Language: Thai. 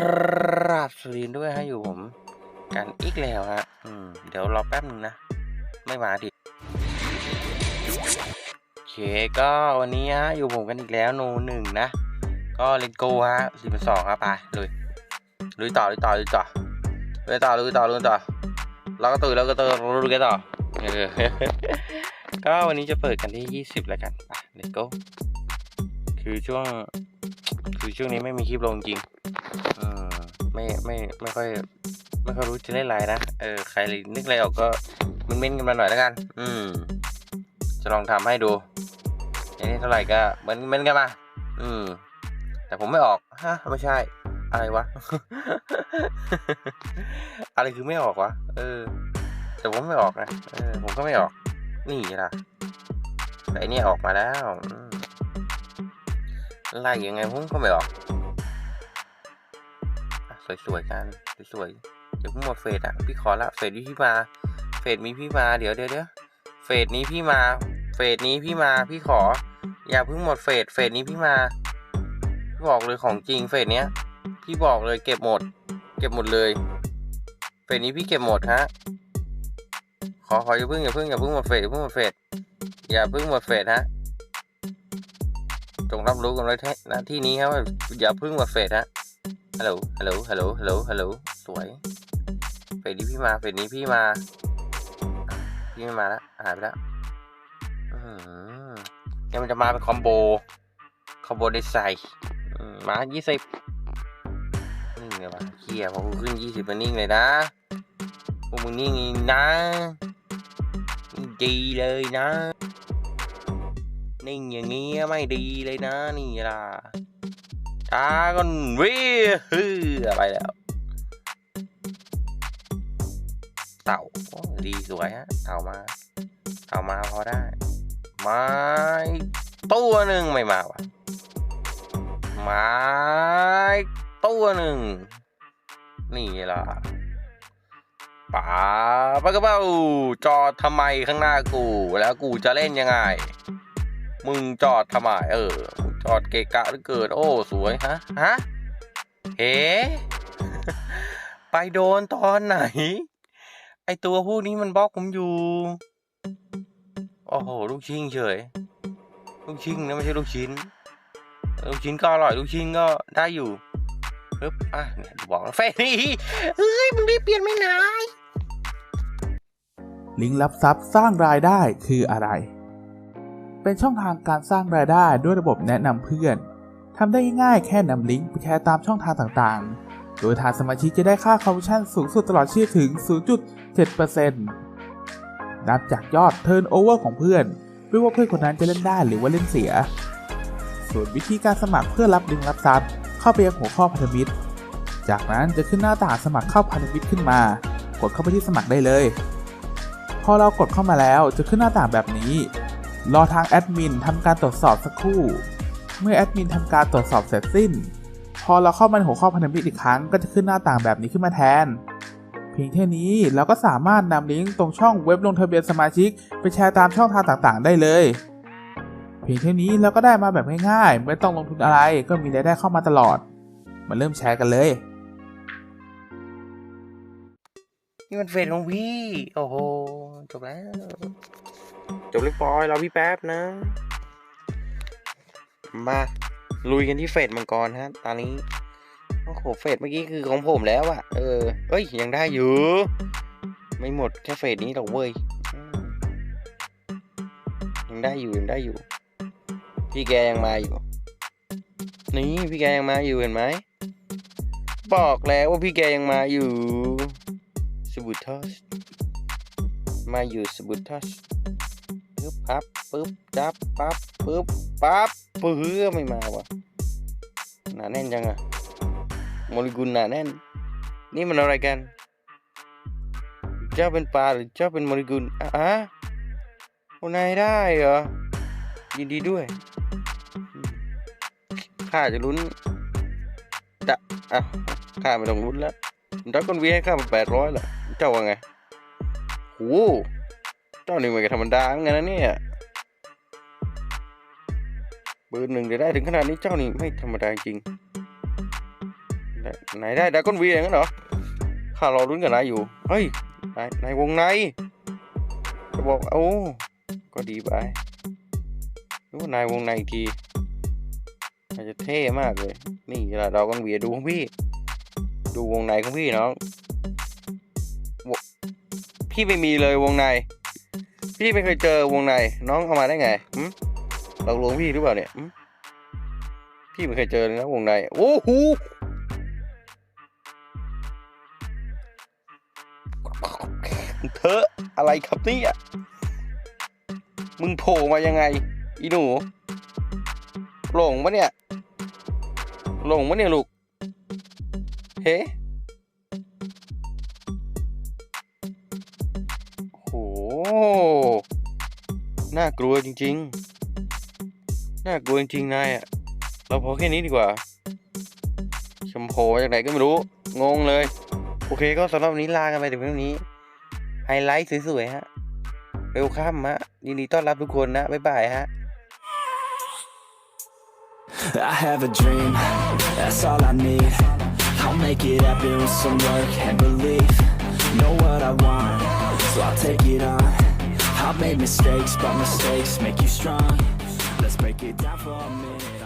ครับสวัสดีด้วยฮะอยู่ผม กันอีกแล้วฮะอืมเดี๋ยวรอแป๊บนึงนะ ไม่มาดิโอเคก็วันนี้ฮะอยู่ผมกันอีกแล้วโนหนึ่งนะ ก็เลนโกฮะสี่เป็นสองครับไปลุยลุยต่อลุยต่อลุยต่อลุยต่อลุยต่อลุยต่อแล้วก็ตื่นแล้วก็ตื่นลุยกันต่อก็วันนี้จะเปิดกันที่ยี่สิบแล้วกันไปเลนโกคือช่วงคือช่วงนี้ไม่มีคลิปลงจริงอืม ไม่ไม่ไม่ค่อยไม่ค่อยรู้จะเล่นอะไรนะเออใครนึกอะไรออกก็มันเม้นกันมาหน่อยแล้วกัน อืม จะลองทำให้ดูอย่างนี้เท่าไหร่ก็เหมือนเม้นกันมา อืม แต่ผมไม่ออกฮะไม่ใช่ อะไรวะ อะไรคือไม่ออกวะเออ แต่ผมไม่ออกนะเออ ผมก็ไม่ออก นี่ล่ะแต่อันนี้ออกมาแล้วไล่ยังไงผมก็ไม่ออก สวยๆกันสวยๆเดี๋ยวผมหมดเฟสอะพี่ขอละเฟสนี้พี่มา เฟสนี้พี่มาเดี๋ยวเดี๋ยวเดี๋ยวเฟสนี้พี่มา เฟสนี้พี่มาพี่ขอ อย่าเพิ่งหมดเฟสเฟสนี้พี่มาพี่บอกเลยของจริงเฟสเนี้ยพี่บอกเลยเก็บหมด เก็บหมดเลยเฟสนี้พี่เก็บหมดฮะขอขออย่าเพิ่งอย่าเพิ่งอย่าเพิ่งหมดเฟสอย่าเพิ่งหมดเฟสอย่าเพิ่งหมดเฟสฮะจงรับรู้กันไว้หน้าที่นี้ครับอย่าเพิ่งหมดเฟสฮะ ฮัลโหล ฮัลโหล ฮัลโหล ฮัลโหล ฮัลโหล สวยเฟสนี้พี่มาเฟสนี้พี่มา พี่ไม่มาแล้วหายไปแล้วอืมยังมันจะมาเป็นคอมโบ คอมโบได้ใส่มายี่สิบนิ่งเลยวะเคียพอกูขึ้นยี่สิบมันนิ่งเลยนะพวกมึงนิ่งนะดีเลยนะ นิ่งอย่างเงี้ยไม่ดีเลยนะนี่ล่ะ ช้าก่อนวิฮือไปแล้ว เต่าดีสวยฮะ เต่ามา เต่ามาพอได้ไม้ตัวหนึ่งไม่มาวะไม้ตัวหนึ่ง นี่ล่ะป่าปะกระเบ้าจอดทำไมข้างหน้ากู แล้วกูจะเล่นยังไง มึงจอดทำไม เออม จอดเกะกะหรือเกิด โอ้ สวยฮะ ฮะ เฮ้ไปโดนตอนไหน ไอตัวพวกนี้มันบล็อกผมอยู่ โอ้โห ลูกชิ้นเฉย ลูกชิ้นนะไม่ใช่ลูกชิ้น ลูกชิ้นก็อร่อย ลูกชิ้นก็ได้อยู่ปึ๊บอะเนี่ยบอกแล้วเฟรนี่เฮ้ย มึงรีบเปลี่ยนไม่นายลิงก์รับทรัพย์สร้างรายได้คืออะไร เป็นช่องทางการสร้างรายได้ด้วยระบบแนะนำเพื่อนทำได้ง่ายแค่นำลิงก์ไปแชร์ตามช่องทางต่างๆ โดยทางสมาชิกจะได้ค่าคอมมิชชั่นสูงสุดตลอดชีพถึง 0.7%นับจากยอดเทิร์นโอเวอร์ของเพื่อน ไม่ว่าเพื่อนคนนั้นจะเล่นได้หรือว่าเล่นเสีย ส่วนวิธีการสมัครเพื่อรับลิงรับทรัพย์ เข้าไปยังหัวข้อพันธมิตร จากนั้นจะขึ้นหน้าต่างสมัครเข้าพันธมิตรขึ้นมา กดเข้าไปที่สมัครได้เลย พอเรากดเข้ามาแล้วจะขึ้นหน้าต่างแบบนี้ รอทางแอดมินทำการตรวจสอบสักครู่ เมื่อแอดมินทำการตรวจสอบเสร็จสิ้น พอเราเข้ามาในหัวข้อพันธมิตรอีกครั้งก็จะขึ้นหน้าต่างแบบนี้ขึ้นมาแทน เพียงแค่นี้เราก็สามารถนำลิงก์ตรงช่องเว็บลงทะเบียนสมาชิก ไปแชร์ตามช่องทางต่างๆ ได้เลย เพียงแค่นี้เราก็ได้มาแบบง่ายๆ ไม่ต้องลงทุนอะไรก็มีรายได้เข้ามาตลอด มาเริ่มแชร์กันเลยนี่มันเฟสของพี่ โอ้โห จบแล้ว จบเรียบร้อยเรอพี่แป๊บนะ มา ลุยกันที่เฟสมังกรฮะ ตอนนี้โอ้โหเฟสเมื่อกี้คือของผมแล้วอะเออเอ้ยยังได้อยู่ ไม่หมดแค่เฟสนี้หรอกเว้ยยังได้อยู่ยังได้อยู่ พี่แกยังมาอยู่ นี่พี่แกยังมาอยู่เห็นไหมบอกแล้วว่าพี่แกยังมาอยู่สบูทัสมาอยู่สบูทัส พับปึ๊บจับปั๊บปึ๊บปั๊บปื้อไม่มาวะหนาแน่นจังอะโมเลกุลหนาแน่น นี่มันอะไรกัน เจ้าเป็นปลาหรือเจ้าเป็นโมเลกุลอะอะโอ้นได้เหรอยินดีด้วยข้าจะลุ้นจะอะข้าไม่ต้องลุ้นแล้วดราก้อนวีให้ข้ามาแปดร้อยละเจ้าว่าไงโเจ้านี่ไม่ธรรมดาเหมือนกันนะเนี่ยเบอร์หนึ่งได้ถึงขนาดนี้เจ้านี่ไม่ธรรมดาจริงไหนได้ดาก้อนวีอย่างนั้นเหรอข้ารอรุ้นกับนายอยู่เฮ้ยนายนายวงในจะบอกโอ้ก็ดีไปรู้ว่านายวงในอีกทีอาจจะเท่มากเลย นี่ละดาก้อนวีดูของพี่ ดูวงในของพี่น้องพี่ไม่มีเลยวงใน พี่ไม่เคยเจอวงในน้องเอามาได้ไงหืมเราลวงพี่หรือเปล่าเนี่ยพี่ไม่เคยเจอเลยนะวงในโอ้โหเธออะไรครับเนี่ยมึงโผล่มายังไง อีหนูหลงปะเนี่ยหลงปะเนี่ยลูกเฮ้ น่ากลัวจริง ๆ น่ากลัวจริงๆนายอะเราพอแค่นี้ดีกว่า ชมโพจากไหนก็ไม่รู้ งงเลย โอเคก็สำหรับวันนี้ลากันไปถึงเท่านี้ ไฮไลท์สวยๆฮะเวลคัมฮะยินดีต้อนรับทุกคนนะ บ๊ายบายฮะ I have a dream, that's all I need. I'll make it happen with some work and belief. Know what I want, so I'll take it on. I've made mistakes, but mistakes make you strong. Let's break it down for a minute.